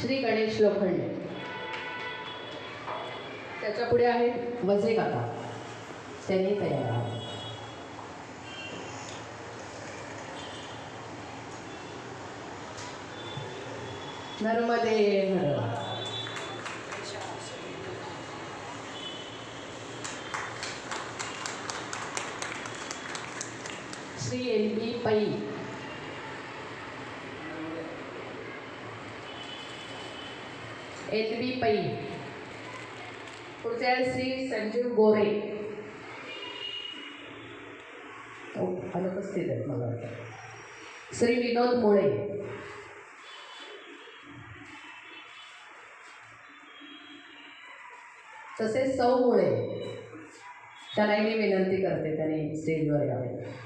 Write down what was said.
श्री गणेश लोखंडे. त्याच्या पुढे आहे वजे काका. त्यांनी तयार आहे. नर्मदे श्री एल बी पै. L B Pai. पुढचे आहे श्री संजीव गोरे. अनुपस्थित आहेत मला वाटतं. श्री विनोद मुळे. तसेच सौ मुळे. त्यालाही मी विनंती करते त्याने स्टेजवर यावे.